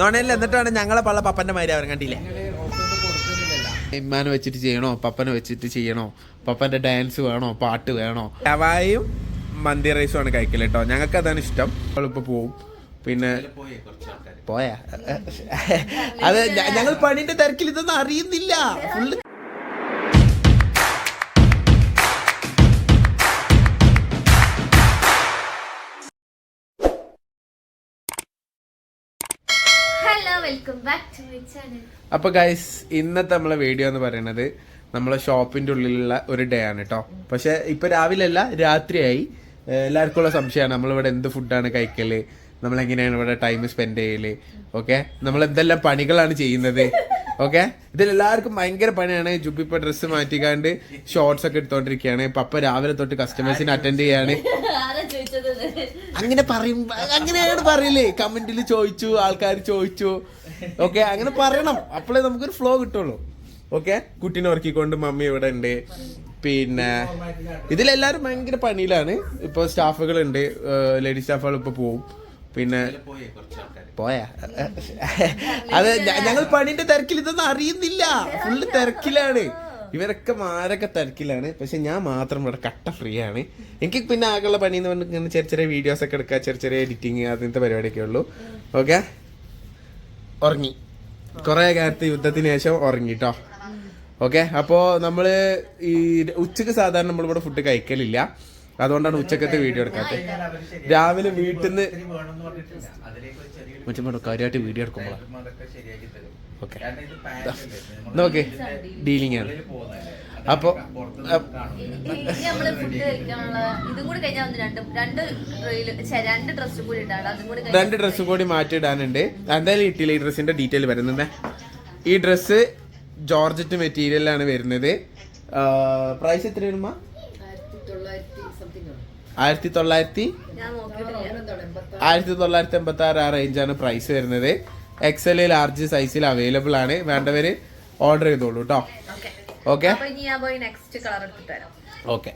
നോണയിൽ എന്നിട്ടാണ് ഞങ്ങളെ പള്ള പപ്പന്റെ മാതിരി അവർ കണ്ടില്ലേ? ഇമ്മാനെ വെച്ചിട്ട് ചെയ്യണോ? പപ്പനെ വെച്ചിട്ട് ചെയ്യണോ? പപ്പന്റെ ഡാൻസ് വേണോ? പാട്ട് വേണോ? ഹവായും മന്തി റൈസും ആണ് കഴിക്കൽ കേട്ടോ ഞങ്ങൾക്ക് അതാണ് ഇഷ്ടം. ഇപ്പൊ പോവും. പിന്നെ പോയാ? അത് ഞങ്ങൾ പണിന്റെ തിരക്കിൽ ഇതൊന്നും അറിയുന്നില്ല. Full welcome back to my channel അപ്പൊ ഗൈസ് ഇന്നത്തെ നമ്മളെ വീഡിയോ എന്ന് പറയുന്നത് നമ്മളെ ഷോപ്പിന്റെ ഉള്ളിലുള്ള ഒരു ഡേ ആണ് കേട്ടോ പക്ഷെ ഇപ്പൊ രാവിലെ അല്ല രാത്രിയായി. എല്ലാവർക്കും ഉള്ള സംശയമാണ്. നമ്മളിവിടെ എന്ത് ഫുഡാണ് കഴിക്കൽ? നമ്മളെങ്ങനെയാണ് ഇവിടെ ടൈം സ്പെൻഡ് ചെയ്യൽ? ഓക്കെ നമ്മൾ എന്തെല്ലാം പണികളാണ് ചെയ്യുന്നത്? ഓക്കെ ഇതിൽ എല്ലാവർക്കും ഭയങ്കര പണിയാണ്. ജുബി ഇപ്പൊ ഡ്രസ്സ് മാറ്റിക്കാണ്ട് ഷോർട്സ് ഒക്കെ എടുത്തോണ്ടിരിക്കുകയാണ്. പപ്പ രാവിലെ തൊട്ട് കസ്റ്റമേഴ്സിനെ അറ്റൻഡ് ചെയ്യാണ്. അങ്ങനെ പറയും. അങ്ങനെയാണ് പറയില്ലേ കമന്റിൽ ചോദിച്ചു ആൾക്കാർ ചോദിച്ചു. ഓക്കെ അങ്ങനെ പറയണം. അപ്പോഴേ നമുക്കൊരു ഫ്ലോ കിട്ടുള്ളൂ. ഓക്കെ കുട്ടീനെ ഉറക്കിക്കൊണ്ട് മമ്മി ഇവിടെ ഉണ്ട്. പിന്നെ ഇതിലെല്ലാരും ഭയങ്കര പണിയിലാണ്. ഇപ്പൊ സ്റ്റാഫുകൾ ഉണ്ട് ലേഡി സ്റ്റാഫുകൾ ഇപ്പൊ പോവും. പിന്നെ പോയാ അത് ഞങ്ങൾ പണിന്റെ തിരക്കിൽ ഇതൊന്നും അറിയുന്നില്ല. ഫുള്ള് തിരക്കിലാണ്. ഇവരൊക്കെ മാരൊക്കെ തിരക്കിലാണ്. പക്ഷെ ഞാൻ മാത്രം ഇവിടെ കട്ട ഫ്രീ ആണ്. എനിക്ക് പിന്നെ ആകെയുള്ള പണി എന്ന് പറഞ്ഞിട്ട് ഇങ്ങനെ ചെറിയ ചെറിയ വീഡിയോസ് ഒക്കെ എടുക്കുക ചെറിയ ചെറിയ എഡിറ്റിങ് അങ്ങനത്തെ പരിപാടിയൊക്കെ ഉള്ളൂ. ഓക്കെ ഉറങ്ങി. കുറെ കാലത്ത് യുദ്ധത്തിന് ശേഷം ഉറങ്ങി കേട്ടോ ഓക്കെ? അപ്പോൾ നമ്മൾ ഈ ഉച്ചയ്ക്ക് സാധാരണ നമ്മളിവിടെ ഫുഡ് കഴിക്കലില്ല. അതുകൊണ്ടാണ് ഉച്ചക്കത്തെ വീഡിയോ എടുക്കാത്തത് രാവിലെ വീട്ടിൽ നിന്ന് മറ്റേ കാര്യമായിട്ട് വീഡിയോ എടുക്കുമ്പോഴാണ് ഓക്കെ. നോക്ക്. ഡീലിംഗ് ആണ്. അപ്പോൾ ഇനി നമ്മൾ ഫുഡ് കഴിക്കാനുള്ള ഇതും കൂടി കഴിഞ്ഞാൽ രണ്ട് രണ്ട് റീൽ രണ്ട് ഡ്രസ്സും കൂടി മാറ്റി അതും കൂടി കഴിഞ്ഞാ രണ്ട് ഡ്രസ്സും കൂടി മാറ്റിയിടാനുണ്ട്. എന്തായാലും ഇട്ടില്ല ഈ ഡ്രസ്സിന്റെ ഡീറ്റെയിൽ വരുന്നത് ഈ ഡ്രസ്സ് ജോർജറ്റ് മെറ്റീരിയലാണ് വരുന്നത്. പ്രൈസ് എത്ര വരുമ്പ ആയിരത്തി തൊള്ളായിരത്തി ആയിരത്തി തൊള്ളായിരത്തി എൺപത്തി ആറ് ആ റേഞ്ചാണ് പ്രൈസ് വരുന്നത്. എക്സൽ ലാർജ് സൈസിൽ അവൈലബിൾ ആണ്. വേണ്ടവര് ഓർഡർ ചെയ്തോളൂ കേട്ടോ ഓക്കെ.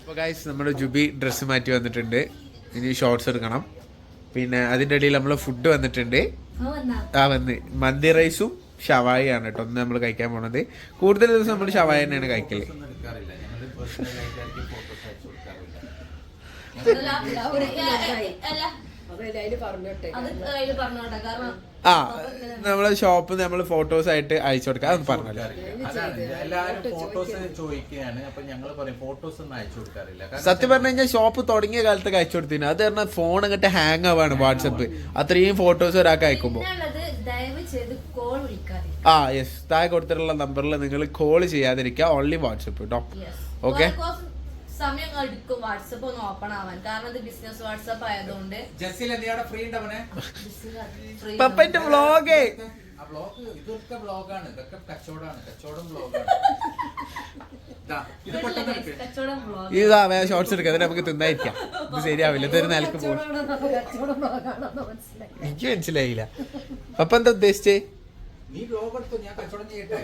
അപ്പോൾ ഗൈസ് നമ്മുടെ ജുബി ഡ്രസ് മാറ്റി വന്നിട്ടുണ്ട്. ഇനി ഷോർട്സ് എടുക്കണം. പിന്നെ അതിന്റെ ഇടയിൽ നമ്മൾ ഫുഡ് വന്നിട്ടുണ്ട്. ആ വന്ന്. മന്തി റൈസും ഷവായി ആണ് കേട്ടോ ഒന്ന് നമ്മൾ കഴിക്കാൻ പോണത്. കൂടുതൽ ദിവസം നമ്മൾ ഷവായ തന്നെയാണ് കഴിക്കൽ. അല്ല അത് അതിൽ പറഞ്ഞോട്ടെ കാരണം ആ നമ്മളെ ഷോപ്പ് നമ്മൾ ഫോട്ടോസ് ആയിട്ട് അയച്ചു കൊടുക്കാം. അതൊന്ന് പറഞ്ഞല്ലോ അതാണ്. എല്ലാവരും ഫോട്ടോസ് ചോദിക്കുകയാണ്. അപ്പൊ ഞങ്ങൾ പറയും ഫോട്ടോസ് ഒന്നും അയച്ചു കൊടുക്കാറില്ല. സത്യം പറഞ്ഞു കഴിഞ്ഞാൽ ഷോപ്പ് തുടങ്ങിയ കാലത്തൊക്കെ അയച്ചു കൊടുത്തിന് അത് പറഞ്ഞാൽ ഫോൺ അങ്ങോട്ട് ഹാങ് ആവാണ് വാട്സപ്പ് അത്രയും ഫോട്ടോസ് ഒരാൾക്ക് അയക്കുമ്പോൾ ആ യെസ് താഴെ കൊടുത്തിട്ടുള്ള നമ്പറിൽ നിങ്ങൾ കോൾ ചെയ്യാതിരിക്കുക. ഓൺലി വാട്സപ്പ് കേട്ടോ ഓക്കെ സമയം എടുക്കും വാട്സപ്പ് ഒന്ന് ഓപ്പൺ ആവാൻ. കാരണം ഇത് ബിസിനസ് വാട്സപ്പ് ആയതുകൊണ്ട്. ജസ്സിൽ എന്തിനാണ് ഫ്രീ ഉണ്ടവനെ പപ്പന്റെ വ്ളോഗേ ആ ബ്ലോഗ് ഇതൊക്കെ ബ്ലോഗാണ് ഇതൊക്കെ കച്ചവടമാണ്. കച്ചവടം ബ്ലോഗാണ് ഇത് എടുക്ക്. ഷോർട്സ് നമുക്ക് തിന്നായിരിക്കാം. ഇത് ശരിയാവില്ല. ഇതൊരു നിലയ്ക്ക് പോകും എനിക്ക് മനസ്സിലായില്ല. പപ്പ എന്താ ഉദ്ദേശിച്ചേ? നീ ബ്ലോഗ് എടുത്തു? ഞാൻ കച്ചവടം ചെയ്യട്ടെ.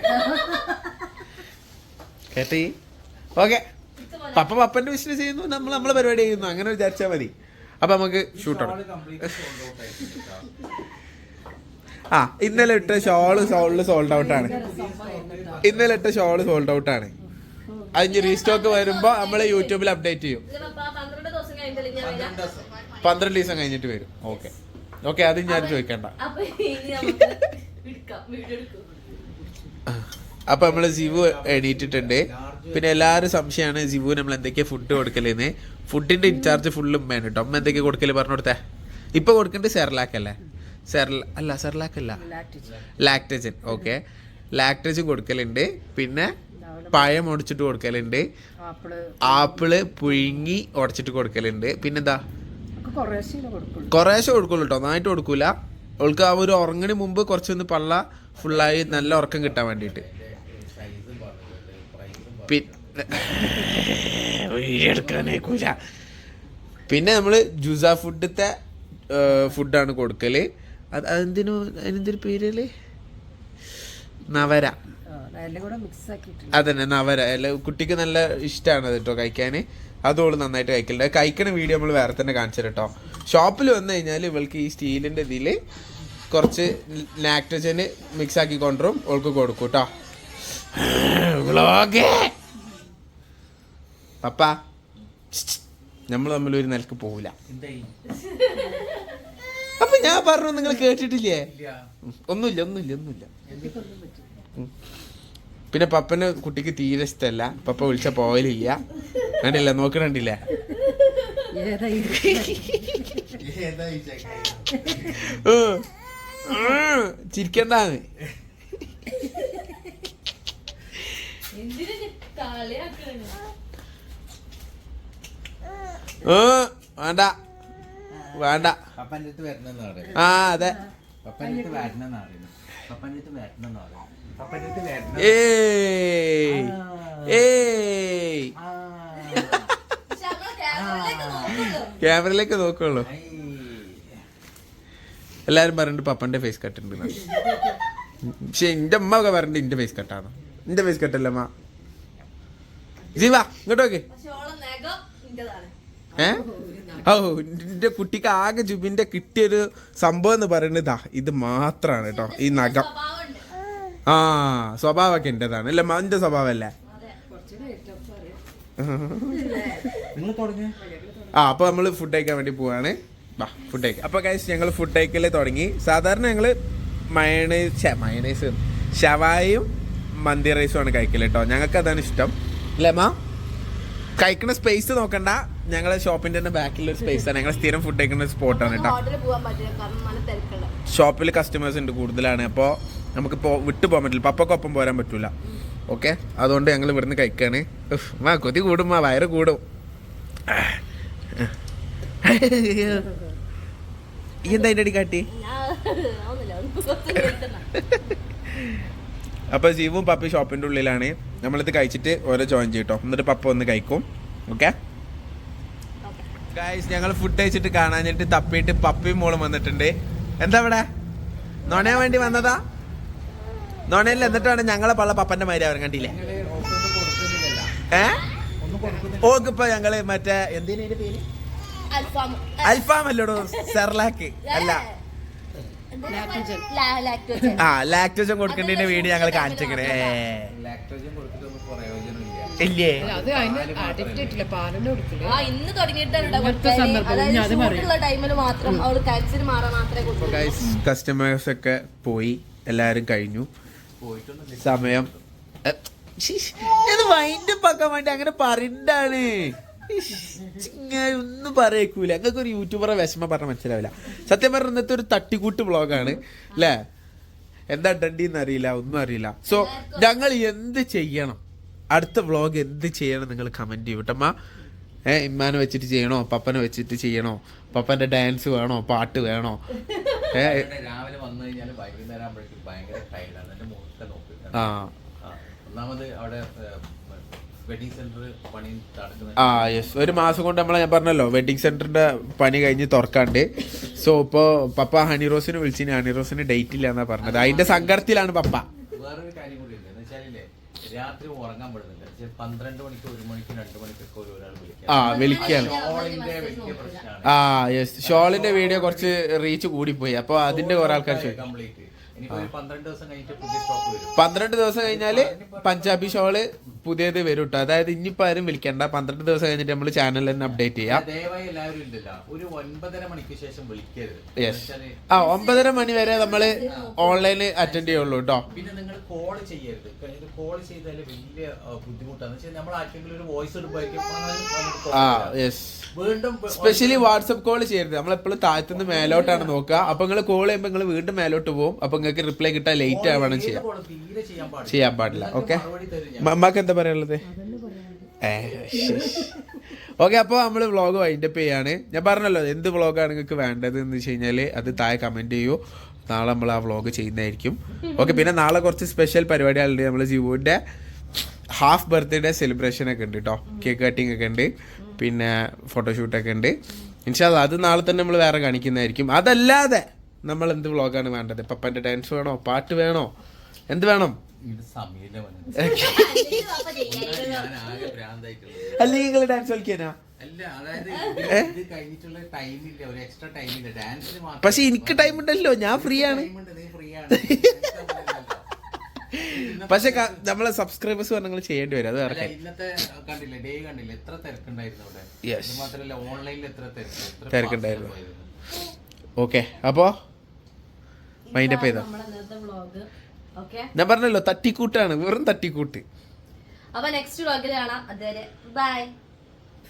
കേട്ടി? ഓക്കെ. പപ്പ പപ്പന്റെ ബിസിനസ് ചെയ്യുന്നു നമ്മൾ നമ്മളെ പരിപാടി ചെയ്യുന്നു. അങ്ങനെ വിചാരിച്ചാൽ മതി. അപ്പൊ നമുക്ക് ഷൂട്ട് ആണ് കംപ്ലീറ്റ് സോൾഡ് ഔട്ട് ആയിട്ടുണ്ട് ആ ഇന്നലെ ഇട്ട ഷോൾ സോൾഡ് സോൾഡ് ഔട്ട് ആണ്. ഇന്നലെ ഇട്ട ഷോൾ സോൾഡ് ഔട്ട് ആണ്. അതിന് റീസ്റ്റോക്ക് വരുമ്പോ നമ്മൾ യൂട്യൂബിൽ അപ്ഡേറ്റ് ചെയ്യും. പന്ത്രണ്ട് ദിവസം. കഴിഞ്ഞിട്ട് വരും. ഓക്കെ. ഓക്കെ അത് ഞാൻ ചോദിക്കണ്ട. അപ്പൊ ഇനി നമുക്ക് എടുക്കാം വീഡിയോ എടുക്കും. അപ്പൊ നമ്മൾ ജിവു എണീറ്റിട്ടുണ്ട് പിന്നെ എല്ലാവരും സംശയമാണ് ജിബു നമ്മൾ എന്തൊക്കെയാ ഫുഡ് കൊടുക്കലേന്ന്. ഫുഡിന്റെ ഇൻചാർജ് ഫുള്ള് ഉമ്മയാണ് കേട്ടോ അമ്മ എന്തൊക്കെയാ കൊടുക്കൽ പറഞ്ഞു കൊടുത്തേ ഇപ്പൊ കൊടുക്കേണ്ടത് സെർലാക്ക് അല്ലേ? സെർല അല്ല സെർലാക്ക് അല്ല. ലാക്ടജൻ ഓക്കെ ലാക്ടജൻ കൊടുക്കലുണ്ട്. പിന്നെ പഴം ഒടിച്ചിട്ട് കൊടുക്കലുണ്ട്. ആപ്പിൾ. പുഴുങ്ങി ഉടച്ചിട്ട് കൊടുക്കലുണ്ട്. പിന്നെന്താ? കുറേശ്ശെ കൊടുക്കുള്ളൂ. കേട്ടോ നന്നായിട്ട് കൊടുക്കൂല. അവൾക്ക് ആ ഒരു ഉറങ്ങിന് മുമ്പ് കുറച്ചൊന്ന് പള്ള ഫുള്ളായി നല്ല ഉറക്കം കിട്ടാൻ വേണ്ടിയിട്ട്. പിന്നെ പിന്നെ നമ്മൾ ജുസ ഫുഡത്തെ ഫുഡാണ് കൊടുക്കൽ. അത് അതെന്തിനു അതിനെന്തൊരു പേരല്ലേ നവര. അതന്നെ നവര. അല്ല കുട്ടിക്ക് നല്ല ഇഷ്ടമാണ് അത് കേട്ടോ കഴിക്കാൻ അതോൾ നന്നായിട്ട് കഴിക്കലുണ്ട്. കഴിക്കണ വീഡിയോ നമ്മൾ വേറെ തന്നെ കാണിച്ചു കേട്ടോ ഷോപ്പിൽ വന്നു കഴിഞ്ഞാൽ ഇവൾക്ക് ഈ സ്റ്റീലിന്റെ ഇതിൽ കുറച്ച് നാക്ടജന് മിക്സ് ആക്കി കൊണ്ടുവരും. ഓൾക്ക് കൊടുക്കും കേട്ടോ പപ്പ നമ്മൾ തമ്മിൽ ഒരു നിലയ്ക്ക് പോവില്ല അപ്പൊ ഞാൻ പറഞ്ഞു നിങ്ങൾ കേട്ടിട്ടില്ലേ? ഒന്നുമില്ല ഒന്നുമില്ല ഒന്നുമില്ല. പിന്നെ പപ്പന് കുട്ടിക്ക് തീരെ ഇഷ്ടമല്ല പപ്പ വിളിച്ച പോവലില്ല. കണ്ടില്ല നോക്കണില്ല ചിരിക്കണ്ടാന്ന്. എന്തിനു കളിയാക്കണേ വേണ്ട. വേണ്ട. ആ അതെ. ഏയ്. ക്യാമറയിലേക്ക് നോക്കുള്ളൂ. എല്ലാരും പറഞ്ഞിട്ട് പപ്പന്റെ ഫേസ് കട്ട് ഉണ്ട് പക്ഷെ എന്റെ അമ്മ ഒക്കെ പറഞ്ഞിട്ട് എന്റെ ഫേസ് കട്ടാണ് എന്റെ ഫേസ് കട്ടല്ല അമ്മ ജീവ ഇങ്ങോട്ട് നോക്ക് പക്ഷെ ഓളെ നഖം ഇന്റേതാണ് ഏ? ഓ എന്റെ കുട്ടിക്ക് ആകെ ജുബിന്റെ കിട്ടിയൊരു സംഭവം എന്ന് പറയുന്നത് ഇതാ ഇത് മാത്രാണ് കേട്ടോ ഈ നഖം. ആ സ്വഭാവമൊക്കെ എന്റേതാണ് അല്ല? സ്വഭാവമല്ലേ? നിങ്ങൾ തുടങ്ങി. ആ അപ്പൊ നമ്മൾ ഫുഡ് കഴിക്കാൻ വേണ്ടി പോവാണ്. വാ ഫുഡ് കഴിക്കാം. അപ്പൊ കഴിച്ച് ഞങ്ങൾ ഫുഡ് കഴിക്കൽ തുടങ്ങി. സാധാരണ ഞങ്ങൾ മയണൈസ് മയണൈസ് ഷവായും മന്തി റൈസും ആണ് കഴിക്കൽ കേട്ടോ. ഞങ്ങൾക്ക് അതാണ് ഇഷ്ടം. അല്ലേ അമ്മ കഴിക്കുന്ന സ്പേസ് നോക്കണ്ട. ഞങ്ങളെ ഷോപ്പിന്റെ തന്നെ ബാക്കിലുള്ള ഒരു സ്പേസ് ആണ്. ഞങ്ങൾ സ്ഥിരം ഫുഡ് കഴിക്കുന്ന സ്പോട്ടാണ് കേട്ടോ. ഷോപ്പിൽ കസ്റ്റമേഴ്സ് ഉണ്ട് കൂടുതലാണ്. അപ്പോൾ നമുക്ക് ഇപ്പൊ വിട്ടു പോകാൻ പറ്റില്ല. പപ്പക്കൊപ്പം പോരാൻ പറ്റൂല. ഓക്കെ അതുകൊണ്ട് ഞങ്ങൾ ഇവിടുന്ന് കഴിക്കാണ്. വാ കൊതി കൂടും. വാ വയറ് കൂടും. എന്താ അതിന്റെ അടി കാട്ടി? അപ്പോൾ ജീവും പപ്പി ഷോപ്പിന്റെ ഉള്ളിലാണ്. നമ്മളിത് കഴിച്ചിട്ട് ഓരോ ജോയിൻ ചെയ്യട്ടോ. എന്നിട്ട് പപ്പ ഒന്ന് കഴിക്കും. ഓക്കെ ഗായ്സ് ഞങ്ങൾ ഫുഡ് കഴിച്ചിട്ട് കാണാഞ്ഞിട്ട് തപ്പിയിട്ട് പപ്പി മോളും വന്നിട്ടുണ്ട്. എന്താ ഇവിടെ? നോണയാൻ വേണ്ടി വന്നതാ? നോണയിൽ എന്നിട്ടാണ് ഞങ്ങളെ പള്ള പപ്പന്റെ മാതിരി അവർ കണ്ടില്ലേ? ഏ? ഓക്കിപ്പോ ഞങ്ങൾ മറ്റേ എന്തിനാ അൽഫാം. അല്ലടോ? സെർലാക്ക്. അല്ല. ആ ലാക്ടോജൻ കൊടുക്കേണ്ടതിന്റെ വീഡിയോ ഞങ്ങൾ കാണിച്ചേക്കണേ ലാക്ടോജൻ കൊടുത്തിട്ടൊന്നും പ്രയോജനമില്ല. ഇല്ലേ? അത് അതിന് അഡിക്റ്റ് ആയിട്ടില്ല കൊടുക്കില്ല. ആ ഇന്ന് തുടങ്ങിയിട്ടാണ് കസ്റ്റമേഴ്സ് ഒക്കെ പോയി. എല്ലാരും കഴിഞ്ഞു. സമയം ഇത് വൈൻഡ് ആക്കാൻ വേണ്ടി അങ്ങനെ പറയണ്ടാണ്. ഇങ്ങനെ ഒന്നും പറയക്കൂല. ഞങ്ങൾക്ക് ഒരു യൂട്യൂബറെ വിഷമം പറഞ്ഞ മനസ്സിലാവില്ല. സത്യം പറഞ്ഞ ഇന്നത്തെ ഒരു തട്ടിക്കൂട്ട് ബ്ലോഗാണ് അല്ലേ എന്താ ട്രെൻഡിന്ന് അറിയില്ല ഒന്നും അറിയില്ല. സോ ഞങ്ങൾ എന്ത് ചെയ്യണം? അടുത്ത വ്ളോഗ് എന്ത് ചെയ്യണം നിങ്ങൾ കമന്റ് ചെയ്യൂട്ടമ്മ ഏ ഇമ്മാനെ വെച്ചിട്ട് ചെയ്യണോ? പപ്പനെ വെച്ചിട്ട് ചെയ്യണോ? പപ്പന്റെ ഡാൻസ് വേണോ? പാട്ട് വേണോ? ഏ? രാവിലെ വന്നു കഴിഞ്ഞാൽ വൈകുന്നേരം ആകുമ്പോഴേക്കും ഭയങ്കര മുഖത്തെ നോക്ക് ആ, ഒന്നാമത് അവിടെ വെഡിങ് സെന്റർ പണി നടക്കുന്ന ആ യെസ് ഒരു മാസം കൊണ്ട് നമ്മളെ ഞാൻ പറഞ്ഞല്ലോ വെഡിങ് സെന്ററിന്റെ പണി കഴിഞ്ഞ് തുറക്കാണ്ട്. സോ ഇപ്പോ പപ്പ ഹണി റോസിന് വിളിച്ചിന്. ഹണി റോസിന് ഡേറ്റ് ഇല്ല എന്നാ പറഞ്ഞത്. അതിന്റെ സങ്കടത്തിലാണ് പപ്പ. വേറൊരു കാര്യം കൂടി ഉണ്ട്. എന്ന് രാത്രി ഉറങ്ങാൻ പറ്റുന്നില്ല പക്ഷെ പന്ത്രണ്ട് മണിക്ക് ഒരു മണിക്ക് രണ്ട് മണിക്കൊക്കെ ഒരു ഒരാൾ ആ വിളിക്കാം. ആ യെസ് ഷോളിന്റെ വീഡിയോ കുറച്ച് റീച്ച് കൂടിപ്പോയി. അപ്പൊ അതിന്റെ കുറെ ആൾക്കാർ പന്ത്രണ്ട് ദിവസം കഴിഞ്ഞാൽ പഞ്ചാബി ഷോൾ പുതിയത് വരും കേട്ടോ അതായത് ഇനിയിപ്പോ ആരും വിളിക്കണ്ട. പന്ത്രണ്ട് ദിവസം കഴിഞ്ഞിട്ട് നമ്മൾ ചാനൽ തന്നെ അപ്ഡേറ്റ് ചെയ്യാം. ദയവായി എല്ലാവരും ഇല്ലല്ലോ ഒരു ഒൻപതര മണിക്ക് ശേഷം വിളിക്കരുത്. യെസ് ആ ഒമ്പതര മണി വരെ നമ്മൾ ഓൺലൈനിൽ അറ്റൻഡ് ചെയ്യുള്ളൂ കേട്ടോ പിന്നെ നിങ്ങൾ കോൾ ചെയ്യരുത്. കോൾ ചെയ്താൽ വലിയ ബുദ്ധിമുട്ടാണ്. വെച്ചാൽ നമ്മൾ ആർക്കെങ്കിലും ഒരു വോയിസ് ആ യെസ് വീണ്ടും സ്പെഷ്യലി വാട്സപ്പ് കോൾ ചെയ്യരുത്. നമ്മളെപ്പോഴും താഴ്ത്തുനിന്ന് മേലോട്ടാണ് നോക്കുക. അപ്പൊ നിങ്ങൾ കോൾ ചെയ്യുമ്പോൾ നിങ്ങൾ വീണ്ടും മേലോട്ട് പോകും. അപ്പൊ നിങ്ങൾക്ക് റിപ്ലൈ കിട്ടാൻ ലേറ്റ് ആവണം ചെയ്യാം. ചെയ്യാൻ പാടില്ല. ഓക്കെ മമ്മക്ക്. അമ്മയ്ക്ക് എന്താ പറയാനുള്ളത്? ഓക്കെ അപ്പോൾ നമ്മൾ വ്ളോഗ് വൈൻഡപ്പ് ചെയ്യാണ്. ഞാൻ പറഞ്ഞല്ലോ എന്ത് വ്ളോഗാണ് നിങ്ങൾക്ക് വേണ്ടത് എന്ന് വെച്ച് കഴിഞ്ഞാൽ അത് താഴെ കമന്റ് ചെയ്യൂ. നാളെ നമ്മൾ ആ വ്ളോഗ് ചെയ്യുന്നതായിരിക്കും. ഓക്കെ പിന്നെ നാളെ കുറച്ച് സ്പെഷ്യൽ പരിപാടികളുണ്ട്. നമ്മൾ ജിവുവിന്റെ ഹാഫ് ബർത്ത്ഡേ സെലിബ്രേഷൻ ഒക്കെ ഉണ്ട് കേട്ടോ കേക്ക് കട്ടിംഗ് ഒക്കെ ഉണ്ട്. പിന്നെ ഫോട്ടോഷൂട്ടൊക്കെ ഉണ്ട്. ഇൻഷാല്ല അത് നാളെ തന്നെ നമ്മൾ വേറെ കാണിക്കുന്നതായിരിക്കും. അതല്ലാതെ നമ്മൾ എന്ത് വ്ളോഗാണ് വേണ്ടത്? പപ്പന്റെ ഡാൻസ് വേണോ? പാട്ട് വേണോ? എന്ത് വേണം? അല്ലെ അല്ലെങ്കിൽ നിങ്ങൾ ഡാൻസ് കളിക്കാനാ പക്ഷെ എനിക്ക് ടൈം ഉണ്ടല്ലോ. ഞാൻ ഫ്രീ ആണ്. പക്ഷെ നമ്മളെ സബ്സ്ക്രൈബേഴ്സ് പറഞ്ഞ നിങ്ങൾ ചെയ്യേണ്ടി വരും. അത് അല്ല, വേറെ ഇന്നത്തെ കണ്ടില്ലേ? ഡേ കണ്ടില്ലേ? എത്ര തിരക്കുണ്ടായിരുന്നു അവിടെ? ഓൺലൈനിൽ എത്ര തിരക്ക്? എത്ര തിരക്കുണ്ടായിരുന്നു. ഓക്കെ. അപ്പോ? മൈൻഡപ്പ് ചെയ്തോ? ഞാൻ പറഞ്ഞല്ലോ തട്ടിക്കൂട്ടാണ് വെറും തട്ടിക്കൂട്ട്. അപ്പൊ നെക്സ്റ്റ് വ്ളോഗിൽ കാണാം. അതുവരെ ബൈ